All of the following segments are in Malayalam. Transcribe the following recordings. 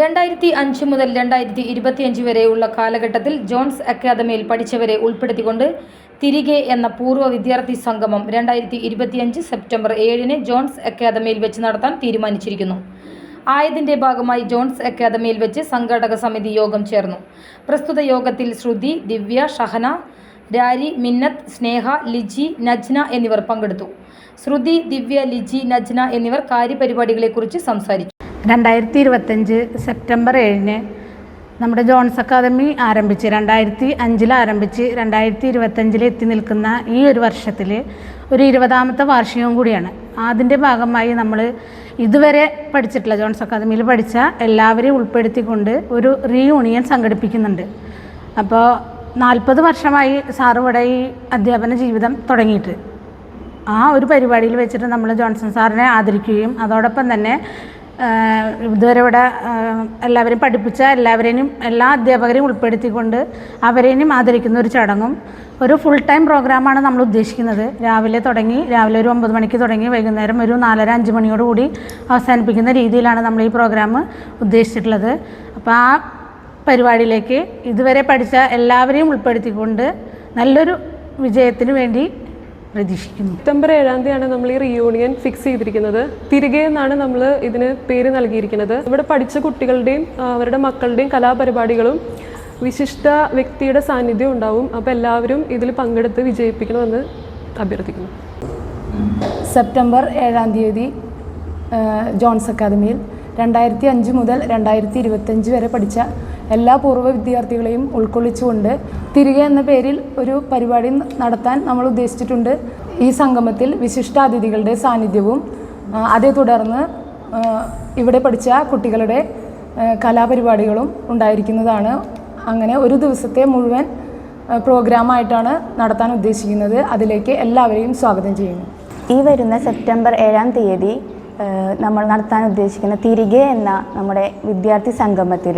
രണ്ടായിരത്തി അഞ്ച് മുതൽ രണ്ടായിരത്തി ഇരുപത്തിയഞ്ച് വരെയുള്ള കാലഘട്ടത്തിൽ ജോൺസ് അക്കാദമിയിൽ പഠിച്ചവരെ ഉൾപ്പെടുത്തിക്കൊണ്ട് തിരികെ എന്ന പൂർവ വിദ്യാർത്ഥി സംഗമം രണ്ടായിരത്തി ഇരുപത്തിയഞ്ച് സെപ്റ്റംബർ ഏഴിന് ജോൺസ് അക്കാദമിയിൽ വെച്ച് നടത്താൻ തീരുമാനിച്ചിരിക്കുന്നു. ആയതിന്റെ ഭാഗമായി ജോൺസ് അക്കാദമിയിൽ വെച്ച് സംഘാടക സമിതി യോഗം ചേർന്നു. പ്രസ്തുത യോഗത്തിൽ ശ്രുതി ദിവ്യ ഷഹന രാരി മിന്നത്ത് സ്നേഹ ലിജി നജ്ന എന്നിവർ പങ്കെടുത്തു. ശ്രുതി ദിവ്യ ലിജി നജ്ന എന്നിവർ കാര്യപരിപാടികളെക്കുറിച്ച് സംസാരിച്ചു. രണ്ടായിരത്തി ഇരുപത്തഞ്ച് സെപ്റ്റംബർ ഏഴിന് നമ്മുടെ ജോൺസ് അക്കാദമി ആരംഭിച്ച് രണ്ടായിരത്തി അഞ്ചിൽ ആരംഭിച്ച് രണ്ടായിരത്തി ഇരുപത്തഞ്ചിൽ എത്തി നിൽക്കുന്ന ഈ ഒരു വർഷത്തിൽ ഒരു ഇരുപതാമത്തെ വാർഷികവും കൂടിയാണ്. അതിന്റെ ഭാഗമായി നമ്മൾ ഇതുവരെ പഠിച്ചിട്ടുള്ള ജോൺസ് അക്കാദമിയിൽ പഠിച്ച എല്ലാവരെയും ഉൾപ്പെടുത്തിക്കൊണ്ട് ഒരു റീയൂണിയൻ സംഘടിപ്പിക്കുന്നുണ്ട്. അപ്പോൾ നാൽപ്പത് വർഷമായി സാറ് ഇവിടെ ഈ അധ്യാപന ജീവിതം തുടങ്ങിയിട്ട്. ആ ഒരു പരിപാടിയിൽ വെച്ചിട്ട് നമ്മൾ ജോൺസൺ സാറിനെ ആദരിക്കുകയും അതോടൊപ്പം തന്നെ ഇതുവരെ ഇവിടെ എല്ലാവരെയും പഠിപ്പിച്ച എല്ലാവരെയും എല്ലാ അധ്യാപകരെയും ഉൾപ്പെടുത്തിക്കൊണ്ട് അവരെയും ആദരിക്കുന്ന ഒരു ചടങ്ങും ഒരു ഫുൾ ടൈം പ്രോഗ്രാമാണ് നമ്മൾ ഉദ്ദേശിക്കുന്നത്. രാവിലെ തുടങ്ങി രാവിലെ ഒരു ഒമ്പത് മണിക്ക് തുടങ്ങി വൈകുന്നേരം ഒരു നാലര അഞ്ച് മണിയോട് കൂടി അവസാനിപ്പിക്കുന്ന രീതിയിലാണ് നമ്മൾ ഈ പ്രോഗ്രാം ഉദ്ദേശിച്ചിട്ടുള്ളത്. അപ്പോൾ ആ പരിപാടിയിലേക്ക് ഇതുവരെ പഠിച്ച എല്ലാവരെയും ഉൾപ്പെടുത്തിക്കൊണ്ട് നല്ലൊരു വിജയത്തിന് വേണ്ടി പ്രതീക്ഷിക്കുന്നു. സെപ്റ്റംബർ ഏഴാം തീയതിയാണ് നമ്മൾ ഈ റിയൂണിയൻ ഫിക്സ് ചെയ്തിരിക്കുന്നത്. തിരികെ എന്നാണ് നമ്മൾ ഇതിന് പേര് നൽകിയിരിക്കുന്നത്. ഇവിടെ പഠിച്ച കുട്ടികളുടെയും അവരുടെ മക്കളുടെയും കലാപരിപാടികളും വിശിഷ്ട വ്യക്തിയുടെ സാന്നിധ്യം ഉണ്ടാവും. അപ്പോൾ എല്ലാവരും ഇതിൽ പങ്കെടുത്ത് വിജയിപ്പിക്കണമെന്ന് അഭ്യർത്ഥിക്കുന്നു. സെപ്റ്റംബർ ഏഴാം തീയതി ജോൺസ് അക്കാദമിയിൽ രണ്ടായിരത്തി അഞ്ച് മുതൽ രണ്ടായിരത്തി ഇരുപത്തഞ്ച് വരെ പഠിച്ച എല്ലാ പൂർവ വിദ്യാർത്ഥികളെയും ഉൾക്കൊള്ളിച്ചുകൊണ്ട് തിരികെ എന്ന പേരിൽ ഒരു പരിപാടി നടത്താൻ നമ്മൾ ഉദ്ദേശിച്ചിട്ടുണ്ട്. ഈ സംഗമത്തിൽ വിശിഷ്ടാതിഥികളുടെ സാന്നിധ്യവും അതേ തുടർന്ന് ഇവിടെ പഠിച്ച കുട്ടികളുടെ കലാപരിപാടികളും ഉണ്ടായിരിക്കുന്നതാണ്. അങ്ങനെ ഒരു ദിവസത്തെ മുഴുവൻ പ്രോഗ്രാമായിട്ടാണ് നടത്താൻ ഉദ്ദേശിക്കുന്നത്. അതിലേക്ക് എല്ലാവരെയും സ്വാഗതം ചെയ്യുന്നു. ഈ വരുന്ന സെപ്റ്റംബർ ഏഴാം തീയതി നമ്മൾ നടത്താൻ ഉദ്ദേശിക്കുന്ന തിരികെ എന്ന നമ്മുടെ വിദ്യാർത്ഥി സംഗമത്തിൽ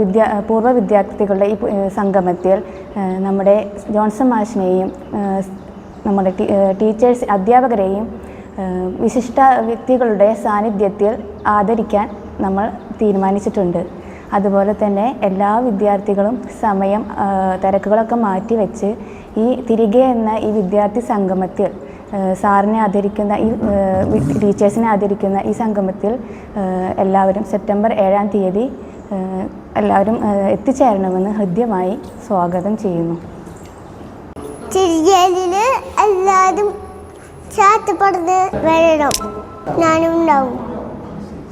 വിദ്യാ പൂർവ വിദ്യാർത്ഥികളുടെ ഈ സംഗമത്തിൽ നമ്മുടെ ജോൺസൺ മാഷിനെയും നമ്മുടെ ടീച്ചേഴ്സ് അധ്യാപകരെയും വിശിഷ്ട വ്യക്തികളുടെ സാന്നിധ്യത്തിൽ ആദരിക്കാൻ നമ്മൾ തീരുമാനിച്ചിട്ടുണ്ട്. അതുപോലെ തന്നെ എല്ലാ വിദ്യാർത്ഥികളും സമയം തിരക്കുകളൊക്കെ മാറ്റി വെച്ച് ഈ തിരികെ എന്ന ഈ വിദ്യാർത്ഥി സംഗമത്തിൽ സാറിനെ ആദരിക്കുന്ന ഈ ടീച്ചേഴ്സിനെ ആദരിക്കുന്ന ഈ സംഗമത്തിൽ എല്ലാവരും സെപ്റ്റംബർ ഏഴാം തീയതി എല്ലാവരും എത്തിച്ചേരണമെന്ന് ഹൃദ്യമായി സ്വാഗതം ചെയ്യുന്നു. എല്ലാവരും ചാറ്റപ്പടന്ന് വരണം. ഞാനും ഉണ്ടാവും.